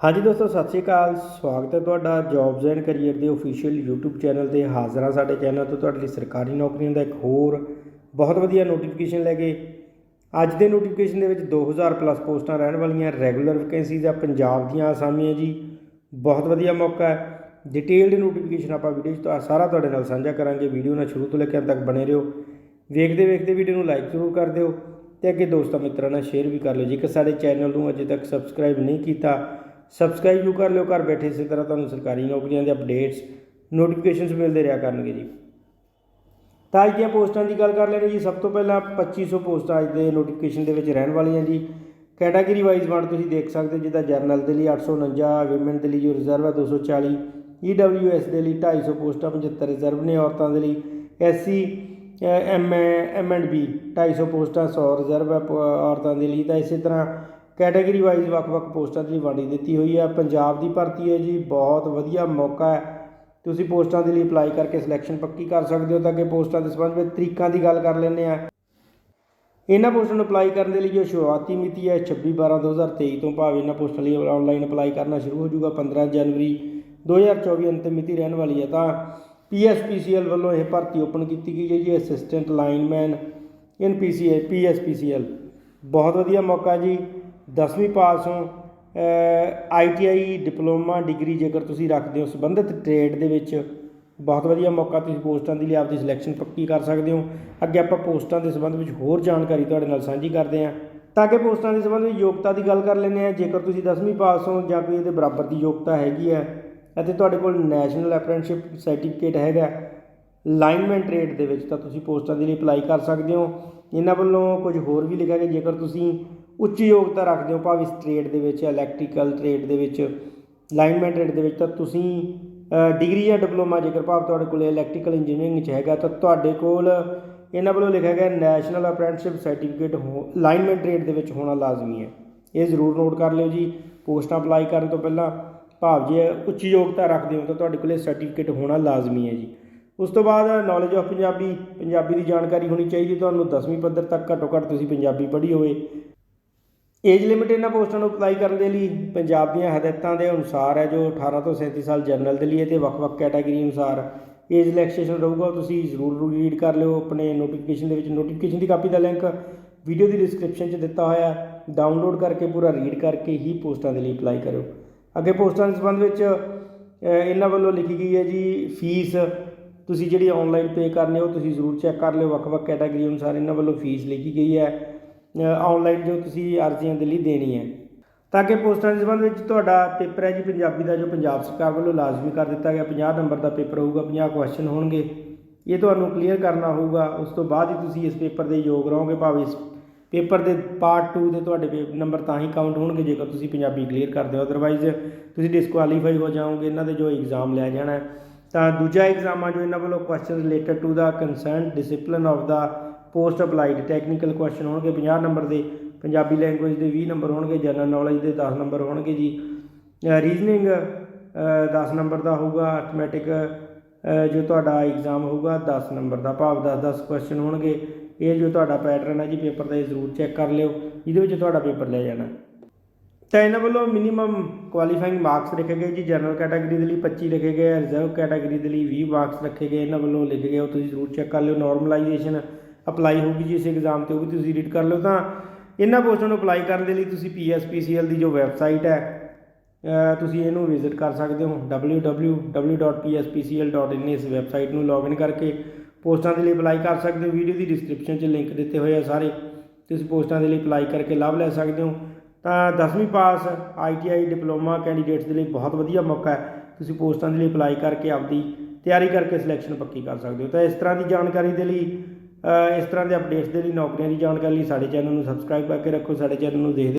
ਹਾਂਜੀ ਦੋਸਤੋ, ਸਤਿ ਸ਼੍ਰੀ ਅਕਾਲ। ਸਵਾਗਤ ਹੈ ਤੁਹਾਡਾ ਜੌਬਸ ਐਂਡ ਕੈਰੀਅਰ ਦੇ ਅਫੀਸ਼ੀਅਲ YouTube ਚੈਨਲ ਤੇ। ਹਾਜ਼ਰ ਹਾਂ ਸਾਡੇ ਚੈਨਲ ਤੋਂ। ਤੁਹਾਡੇ ਲਈ ਸਰਕਾਰੀ ਨੌਕਰੀਆਂ ਦਾ ਇੱਕ ਹੋਰ ਬਹੁਤ ਵਧੀਆ ਨੋਟੀਫਿਕੇਸ਼ਨ ਲੈ ਕੇ। ਅੱਜ ਦੇ ਨੋਟੀਫਿਕੇਸ਼ਨ ਦੇ ਵਿੱਚ 2000 ਪਲੱਸ ਪੋਸਟਾਂ ਰਹਿਣ ਵਾਲੀਆਂ ਰੈਗੂਲਰ ਵੈਕੈਂਸੀਜ਼ ਆ ਪੰਜਾਬ ਦੀਆਂ ਆਸਾਮੀਆਂ ਜੀ। ਬਹੁਤ ਵਧੀਆ ਮੌਕਾ ਹੈ। ਡਿਟੇਲਡ ਨੋਟੀਫਿਕੇਸ਼ਨ ਆਪਾਂ ਵੀਡੀਓ 'ਚ ਤਾਂ ਸਾਰਾ ਤੁਹਾਡੇ ਨਾਲ ਸਾਂਝਾ ਕਰਾਂਗੇ। ਵੀਡੀਓ ਨਾਲ ਸ਼ੁਰੂ ਤੋਂ ਲੈ ਕੇ ਅੰਤ ਤੱਕ ਬਣੇ ਰਹੋ। ਵੇਖਦੇ ਵੇਖਦੇ ਵੀਡੀਓ ਨੂੰ ਲਾਈਕ ਜ਼ਰੂਰ ਕਰ ਦਿਓ। ਤੇ ਅੱਗੇ ਦੋਸਤਾਂ ਮਿੱਤਰਾਂ ਨਾਲ ਸ਼ੇਅਰ ਵੀ ਕਰ ਲਿਓ। ਜੇਕਰ ਸਾਡੇ ਚੈਨਲ ਨੂੰ ਅਜੇ ਤੱਕ ਸਬਸਕ੍ਰਾਈਬ ਨਹੀਂ ਕੀਤਾ ਸਬਸਕ੍ਰਾਈਬ ਵੀ ਕਰ ਲਿਓ, ਘਰ ਬੈਠੇ ਇਸੇ ਤਰ੍ਹਾਂ ਤੁਹਾਨੂੰ ਸਰਕਾਰੀ ਨੌਕਰੀਆਂ ਦੇ ਅਪਡੇਟਸ ਨੋਟੀਫਿਕੇਸ਼ਨਸ ਮਿਲਦੇ ਰਿਹਾ ਕਰਨਗੇ ਜੀ। ਤਾਂ ਅੱਜ ਦੀਆਂ ਪੋਸਟਾਂ ਦੀ ਗੱਲ ਕਰ ਲੈਣੇ ਜੀ। ਸਭ ਤੋਂ ਪਹਿਲਾਂ 2500 ਪੋਸਟਾਂ ਅੱਜ ਦੇ ਨੋਟੀਫਿਕੇਸ਼ਨ ਦੇ ਵਿੱਚ ਰਹਿਣ ਵਾਲੀਆਂ ਜੀ। ਕੈਟਾਗਰੀ ਵਾਈਜ਼ ਵੰਡ ਤੁਸੀਂ ਦੇਖ ਸਕਦੇ ਹੋ, ਜਿੱਦਾਂ ਜਰਨਲ ਦੇ ਲਈ 849 ਵਿਮਨ ਦੇ ਲਈ ਜੋ ਰਿਜ਼ਰਵ ਹੈ 240 ਈਡਬਲਯੂਐਸ ਦੇ ਲਈ 250 ਪੋਸਟਾਂ 75 ਰਿਜ਼ਰਵ ਨੇ ਔਰਤਾਂ ਦੇ ਲਈ। SC M M and B 250 ਪੋਸਟਾਂ 100 ਰਿਜ਼ਰਵ ਹੈ ਪ- ਔਰਤਾਂ ਦੇ ਲਈ। ਤਾਂ ਇਸੇ ਤਰ੍ਹਾਂ ਕੈਟਾਗਰੀ ਵਾਈਜ਼ ਵੱਖ-ਵੱਖ ਪੋਸਟਾਂ ਦੇ ਲਈ ਵੰਡੀ ਦਿੱਤੀ ਹੋਈ ਹੈ। ਪੰਜਾਬ ਦੀ ਭਰਤੀ ਹੈ ਜੀ, ਬਹੁਤ ਵਧੀਆ ਮੌਕਾ ਹੈ। ਤੁਸੀਂ ਪੋਸਟਾਂ ਦੇ ਲਈ ਅਪਲਾਈ ਕਰਕੇ ਸਿਲੈਕਸ਼ਨ ਪੱਕੀ ਕਰ ਸਕਦੇ ਹੋ ਤਾਂ ਕਿ ਪੋਸਟਾਂ ਦੇ ਸੰਬੰਧ ਵਿੱਚ ਤਰੀਕਾਂ ਦੀ ਗੱਲ ਕਰ ਲੈਂਦੇ ਆ ਇਹਨਾਂ ਪੋਸਟਾਂ ਨੂੰ ਅਪਲਾਈ ਕਰਨ ਦੇ ਲਈ ਜੋ ਸ਼ੁਰੂਆਤੀ ਮਿਤੀ ਹੈ 26 12 2023 ਤੋਂ ਭਾਵ ਇਹਨਾਂ ਪੋਸਟਾਂ ਲਈ ਆਨਲਾਈਨ ਅਪਲਾਈ ਕਰਨਾ ਸ਼ੁਰੂ ਹੋ ਜਾਊਗਾ। 15 ਜਨਵਰੀ 2024 ਅੰਤਿਮ ਮਿਤੀ ਰਹਿਣ ਵਾਲੀ ਹੈ ਤਾਂ ਪੀਐਸਪੀਸੀਐਲ ਵੱਲੋਂ ਇਹ ਭਰਤੀ ਓਪਨ ਕੀਤੀ ਗਈ ਹੈ ਜੀ। Assistant lineman in PCA PSPCL ਬਹੁਤ ਵਧੀਆ ਮੌਕਾ ਜੀ। 10ਵੀਂ ਪਾਸ ਹੋ ਆਈਟੀਆਈ ਡਿਪਲੋਮਾ ਡਿਗਰੀ ਜੇਕਰ ਤੁਸੀਂ ਰੱਖਦੇ ਹੋ, ਸੰਬੰਧਿਤ ਟ੍ਰੇਡ ਦੇ ਵਿੱਚ ਬਹੁਤ ਵਧੀਆ ਮੌਕਾ ਤੁਸੀਂ ਪੋਸਟਾਂ ਦੇ ਲਈ ਆਪਦੀ ਸਿਲੈਕਸ਼ਨ ਪੱਕੀ ਕਰ ਸਕਦੇ ਹੋ। ਅੱਗੇ ਆਪਾਂ ਪੋਸਟਾਂ ਦੇ ਸੰਬੰਧ ਵਿੱਚ ਹੋਰ ਜਾਣਕਾਰੀ ਤੁਹਾਡੇ ਨਾਲ ਸਾਂਝੀ ਕਰਦੇ ਹਾਂ। ਤਾਂ ਕਿ ਪੋਸਟਾਂ ਦੇ ਸੰਬੰਧ ਵਿੱਚ ਯੋਗਤਾ ਦੀ ਗੱਲ ਕਰ ਲੈਂਦੇ ਹਾਂ। ਜੇਕਰ ਤੁਸੀਂ 10ਵੀਂ ਪਾਸ ਹੋ ਜਾਂ ਕੋਈ ਇਹਦੇ ਬਰਾਬਰ ਦੀ ਯੋਗਤਾ ਹੈਗੀ ਹੈ, ਅਤੇ ਤੁਹਾਡੇ ਕੋਲ ਨੈਸ਼ਨਲ ਅਪ੍ਰੈਂਟਿਸਸ਼ਿਪ ਸਰਟੀਫਿਕੇਟ ਹੈਗਾ ਲਾਈਨਮੈਨ ਟ੍ਰੇਡ ਦੇ ਵਿੱਚ ਤਾਂ ਤੁਸੀਂ ਪੋਸਟਾਂ ਦੇ ਲਈ ਅਪਲਾਈ ਕਰ ਸਕਦੇ ਹੋ। ਇਹਨਾਂ ਵੱਲੋਂ ਕੁਝ ਹੋਰ ਵੀ ਲਿਖਿਆ ਗਿਆ। ਜੇਕਰ ਤੁਸੀਂ ਉੱਚੀ ਯੋਗਤਾ ਰੱਖਦੇ ਹੋ, ਭਾਵੇਂ ਇਸ ਟ੍ਰੇਡ ਦੇ ਵਿੱਚ ਇਲੈਕਟ੍ਰੀਕਲ ਟ੍ਰੇਡ ਦੇ ਵਿੱਚ ਲਾਈਨਮੈਨ ਟ੍ਰੇਡ ਦੇ ਵਿੱਚ, ਤਾਂ ਤੁਸੀਂ ਡਿਗਰੀ ਜਾਂ ਡਿਪਲੋਮਾ ਜੇਕਰ ਭਾਵ ਤੁਹਾਡੇ ਕੋਲ ਇਲੈਕਟ੍ਰੀਕਲ ਇੰਜੀਨੀਅਰਿੰਗ 'ਚ ਹੈਗਾ, ਤਾਂ ਤੁਹਾਡੇ ਕੋਲ ਇਹਨਾਂ ਵੱਲੋਂ ਲਿਖਿਆ ਗਿਆ ਨੈਸ਼ਨਲ ਅਪ੍ਰੈਂਟਿਸਸ਼ਿਪ ਸਰਟੀਫਿਕੇਟ ਹੋ ਲਾਈਨਮੈਨ ਟ੍ਰੇਡ ਦੇ ਵਿੱਚ ਹੋਣਾ ਲਾਜ਼ਮੀ ਹੈ। ਇਹ ਜ਼ਰੂਰ ਨੋਟ ਕਰ ਲਿਓ ਜੀ ਪੋਸਟਾਂ ਅਪਲਾਈ ਕਰਨ ਤੋਂ ਪਹਿਲਾਂ, ਭਾਵ ਜੇ ਉੱਚੀ ਯੋਗਤਾ ਰੱਖਦੇ ਹੋ, ਤਾਂ ਤੁਹਾਡੇ ਕੋਲ ਇਹ ਸਰਟੀਫਿਕੇਟ ਹੋਣਾ ਲਾਜ਼ਮੀ ਹੈ ਜੀ। ਉਸ ਤੋਂ ਬਾਅਦ ਨੌਲੇਜ ਆਫ ਪੰਜਾਬੀ ਪੰਜਾਬੀ ਦੀ ਜਾਣਕਾਰੀ ਹੋਣੀ ਚਾਹੀਦੀ, ਤੁਹਾਨੂੰ 10ਵੀਂ ਪੱਧਰ ਤੱਕ ਘੱਟੋ ਘੱਟ ਤੁਸੀਂ ਪੰਜਾਬੀ ਪੜ੍ਹੀ ਹੋਵੇ। ਏਜ ਲਿਮਿਟ ਇਹਨਾਂ ਪੋਸਟਾਂ ਨੂੰ ਅਪਲਾਈ ਕਰਨ ਦੇ ਲਈ ਪੰਜਾਬ ਦੀਆਂ ਹਦਾਇਤਾਂ ਦੇ ਅਨੁਸਾਰ ਹੈ, ਜੋ 18 ਤੋਂ 37 ਸਾਲ ਜਨਰਲ ਦੇ ਲਈ ਹੈ ਤੇ ਵੱਖ-ਵੱਖ ਕੈਟਾਗਰੀ ਅਨੁਸਾਰ ਏਜ ਰਿਲੈਕਸੇਸ਼ਨ ਰਹੂਗਾ, ਤੁਸੀਂ ਜ਼ਰੂਰ ਰੀਡ ਕਰ ਲਿਓ ਆਪਣੇ ਨੋਟੀਫਿਕੇਸ਼ਨ ਦੇ ਵਿੱਚ। ਨੋਟੀਫਿਕੇਸ਼ਨ ਦੀ ਕਾਪੀ ਦਾ ਲਿੰਕ ਵੀਡੀਓ ਦੀ ਡਿਸਕ੍ਰਿਪਸ਼ਨ 'ਚ ਦਿੱਤਾ ਹੋਇਆ ਡਾਊਨਲੋਡ ਕਰਕੇ ਪੂਰਾ ਰੀਡ ਕਰਕੇ ਹੀ ਪੋਸਟਾਂ ਦੇ ਲਈ ਅਪਲਾਈ ਕਰੋ ਅੱਗੇ ਪੋਸਟਾਂ ਦੇ ਸੰਬੰਧ ਵਿੱਚ ਇਹਨਾਂ ਵੱਲੋਂ ਲਿਖੀ ਗਈ ਹੈ ਜੀ ਫੀਸ ਤੁਸੀਂ ਜਿਹੜੀ ਆਨਲਾਈਨ ਪੇ ਕਰਨੀ ਉਹ ਤੁਸੀਂ ਜ਼ਰੂਰ ਚੈੱਕ ਕਰ ਲਿਓ। ਵੱਖ-ਵੱਖ ਕੈਟਾਗਰੀ ਅਨੁਸਾਰ ਇਹਨਾਂ ਵੱਲੋਂ ਫੀਸ ਲਿਖੀ ਗਈ ਹੈ। ਆਨਲਾਈਨ ਜੋ ਤੁਸੀਂ ਅਰਜ਼ੀਆਂ ਦੇ ਲਈ ਦੇਣੀ ਹੈ, ਤਾਂ ਕਿ ਪੋਸਟਾਂ ਦੇ ਸੰਬੰਧ ਵਿੱਚ ਤੁਹਾਡਾ ਪੇਪਰ ਹੈ ਜੀ, ਪੰਜਾਬੀ ਦਾ ਜੋ ਪੰਜਾਬ ਸਰਕਾਰ ਵੱਲੋਂ ਲਾਜ਼ਮੀ ਕਰ ਦਿੱਤਾ ਗਿਆ 50 ਨੰਬਰ ਦਾ ਪੇਪਰ ਹੋਊਗਾ 50 ਕੁਐਸਚਨ ਹੋਣਗੇ। ਇਹ ਤੁਹਾਨੂੰ ਕਲੀਅਰ ਕਰਨਾ ਹੋਊਗਾ, ਉਸ ਤੋਂ ਬਾਅਦ ਹੀ ਤੁਸੀਂ ਇਸ ਪੇਪਰ ਦੇ ਯੋਗ ਰਹੋਗੇ, ਭਾਵੇਂ ਇਸ ਪੇਪਰ ਦੇ ਪਾਰਟ 2 ਦੇ ਤੁਹਾਡੇ ਪੇ- ਨੰਬਰ ਤਾਂ ਹੀ ਕਾਊਂਟ ਹੋਣਗੇ, ਜੇਕਰ ਤੁਸੀਂ ਪੰਜਾਬੀ ਕਲੀਅਰ ਕਰਦੇ ਹੋ ਅਦਰਵਾਈਜ਼ ਤੁਸੀਂ ਡਿਸਕੁਆਲੀਫਾਈ ਹੋ ਜਾਓਗੇ, ਇਹਨਾਂ ਦੇ ਜੋ ਐਗਜ਼ਾਮ ਲਿਆ ਜਾਣਾ ਤਾਂ ਦੂਜਾ ਐਗਜ਼ਾਮ ਆ ਜੋ ਇਹਨਾਂ ਵੱਲੋਂ ਕੁਐਸਚਨ ਰਿਲੇਟਡ ਟੂ ਦਾ ਕੰਸਰਨ ਡਿਸਪਲਿਨ ਆਫ ਦਾ ਪੋਸਟ ਅਪਲਾਈਡ ਟੈਕਨੀਕਲ ਕੁਐਸਚਨ ਹੋਣਗੇ 50 ਨੰਬਰ ਦੇ, ਪੰਜਾਬੀ ਲੈਂਗੁਏਜ ਦੇ 20 ਨੰਬਰ ਹੋਣਗੇ, ਜਨਰਲ ਨੌਲੇਜ ਦੇ 10 ਨੰਬਰ ਹੋਣਗੇ ਜੀ। ਰੀਜ਼ਨਿੰਗ 10 ਨੰਬਰ ਦਾ ਹੋਊਗਾ, ਅਰਥਮੈਟਿਕ ਜੋ ਤੁਹਾਡਾ ਐਗਜ਼ਾਮ ਹੋਊਗਾ 10 ਨੰਬਰ ਦਾ ਭਾਵ 10 10 ਕੁਐਸਚਨ ਹੋਣਗੇ। ਇਹ ਜੋ ਤੁਹਾਡਾ ਪੈਟਰਨ ਹੈ ਜੀ ਪੇਪਰ ਦਾ ਇਹ ਜ਼ਰੂਰ ਚੈੱਕ ਕਰ ਲਿਓ। ਇਹਦੇ ਵਿੱਚ ਤੁਹਾਡਾ ਪੇਪਰ ਲੈ ਜਾਣਾ। ਤਾਂ ਇਹਨਾਂ ਵੱਲੋਂ ਮਿਨੀਮਮ ਕੁਆਲੀਫਾਈਂਗ ਮਾਰਕਸ ਰੱਖੇ ਗਏ ਜੀ ਜਨਰਲ ਕੈਟਾਗਰੀ ਦੇ ਲਈ 25 ਲਿਖੇ ਗਏ ਰਿਜ਼ਰਵ ਕੈਟਾਗਰੀ ਦੇ ਲਈ 20 ਮਾਰਕਸ ਰੱਖੇ ਗਏ, ਇਹਨਾਂ ਵੱਲੋਂ ਲਿਖੇ ਗਏ, ਉਹ ਤੁਸੀਂ ਜ਼ਰੂਰ ਚੈੱਕ ਕਰ ਲਿਓ। ਨਾਰਮਲਾਈਜੇਸ਼ਨ ਅਪਲਾਈ ਹੋਊਗੀ ਜੀ ਇਸ ਐਗਜ਼ਾਮ ਤੇ, ਉਹ ਵੀ ਤੁਸੀਂ ਰੀਡ ਕਰ ਲਿਓ। ਤਾਂ ਇਹਨਾਂ ਪੋਸਟਾਂ ਨੂੰ ਅਪਲਾਈ ਕਰਨ ਦੇ ਲਈ ਤੁਸੀਂ ਪੀਐਸਪੀਸੀਐਲ ਦੀ ਜੋ ਵੈਬਸਾਈਟ ਹੈ ਤੁਸੀਂ ਇਹਨੂੰ ਵਿਜ਼ਿਟ ਕਰ ਸਕਦੇ ਹੋ। Www.pspcl.in ਇਸ ਵੈਬਸਾਈਟ ਨੂੰ ਲੌਗਇਨ ਕਰਕੇ ਪੋਸਟਾਂ ਦੇ ਲਈ ਅਪਲਾਈ ਕਰ ਸਕਦੇ ਹੋ। ਵੀਡੀਓ ਦੀ ਡਿਸਕ੍ਰਿਪਸ਼ਨ 'ਚ ਲਿੰਕ ਦਿੱਤੇ ਹੋਏ ਆ ਸਾਰੇ। ਤੁਸੀਂ ਪੋਸਟਾਂ ਦੇ ਲਈ ਅਪਲਾਈ ਕਰਕੇ ਲਾਭ ਲੈ ਸਕਦੇ ਹੋ। ਤਾਂ 10ਵੀਂ ਪਾਸ ਆਈਟੀਆਈ ਡਿਪਲੋਮਾ ਕੈਂਡੀਡੇਟਸ ਦੇ ਲਈ ਬਹੁਤ ਵਧੀਆ ਮੌਕਾ ਹੈ। ਤੁਸੀਂ ਪੋਸਟਾਂ ਦੇ ਲਈ ਅਪਲਾਈ ਕਰਕੇ ਆਪਦੀ ਤਿਆਰੀ ਕਰਕੇ ਸਿਲੈਕਸ਼ਨ ਪੱਕੀ ਕਰ ਸਕਦੇ ਹੋ। ਤਾਂ ਇਸ ਤਰ੍ਹਾਂ ਦੀ ਜਾਣਕਾਰੀ ਦੇ ਲਈ ਇਸ ਤਰ੍ਹਾਂ ਦੇ ਅਪਡੇਟਸ ਦੇ ਲਈ ਨੌਕਰੀਆਂ ਦੀ ਜਾਣਕਾਰੀ ਲਈ ਸਾਡੇ ਚੈਨਲ ਨੂੰ ਸਬਸਕ੍ਰਾਈਬ ਕਰਕੇ ਰੱਖੋ, ਸਾਡੇ ਚੈਨਲ ਨੂੰ ਦੇਖਦੇ